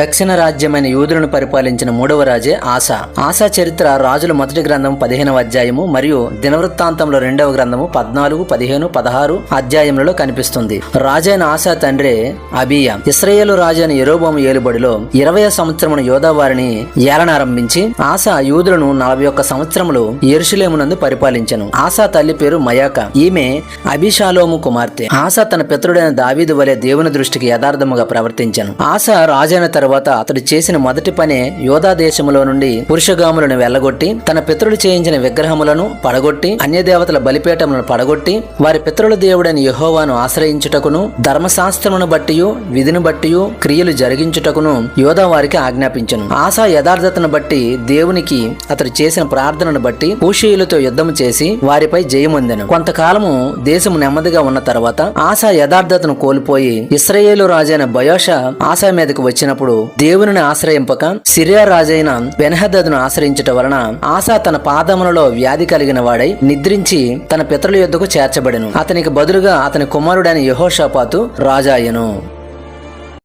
దక్షిణ రాజ్యమైన యూదులను పరిపాలించిన మూడవ రాజే ఆశా ఆశా చరిత్ర రాజుల మొదటి గ్రంథం పదిహేనవ అధ్యాయము మరియు దినవృత్తాంతంలో రెండవ గ్రంథము పద్నాలుగు పదిహేను పదహారు అధ్యాయములలో కనిపిస్తుంది. రాజైన ఆశా తండ్రి అబియా. ఇస్రాయేలు రాజైన ఎరోబోము ఏలుబడిలో ఇరవై సంవత్సరమున యోధవారిని ఏలనారంభించి ఆశా యూదులను నలభై ఒక్క సంవత్సరములు ఎరుషులేమునందు పరిపాలించను. ఆశా తల్లి పేరు మయాక. ఈమె అభిషాలోము కుమార్తె. ఆశా తన పితరుడైన దావీదు వలె దేవుని దృష్టికి యథార్థముగా ప్రవర్తించను. ఆశా రాజైన తర్వాత తర్వాత అతడు చేసిన మొదటి పనే యోధా దేశములో నుండి పురుషగాములను వెళ్ళగొట్టి తన పితరులు చేయించిన విగ్రహములను పడగొట్టి అన్య దేవతల బలిపీఠములను పడగొట్టి వారి పితరుల దేవుడైన యహోవాను ఆశ్రయించుటకును ధర్మశాస్త్రమును బట్టియు విధిని బట్టియు క్రియలు జరిగించుటకును యోధా వారికి ఆజ్ఞాపించను. ఆశా యథార్థతను బట్టి దేవునికి అతడు చేసిన ప్రార్థనను బట్టి కూషీయులతో యుద్ధము చేసి వారిపై జయమొందెను. కొంతకాలము దేశము నెమ్మదిగా ఉన్న తర్వాత ఆశా యథార్థతను కోల్పోయి ఇస్రయేలు రాజైన బయోషా ఆశా మీదకు వచ్చినప్పుడు దేవుని ఆశ్రయింపక సిరియా రాజైన బెనహదను ఆశ్రయించుట వలన ఆశా తన పాదములలో వ్యాధి కలిగిన వాడై నిద్రించి తన పితరుల యొద్దకు చేర్చబడెను. అతనికి బదులుగా అతని కుమారుడైన యెహోషాపాతు రాజాయను.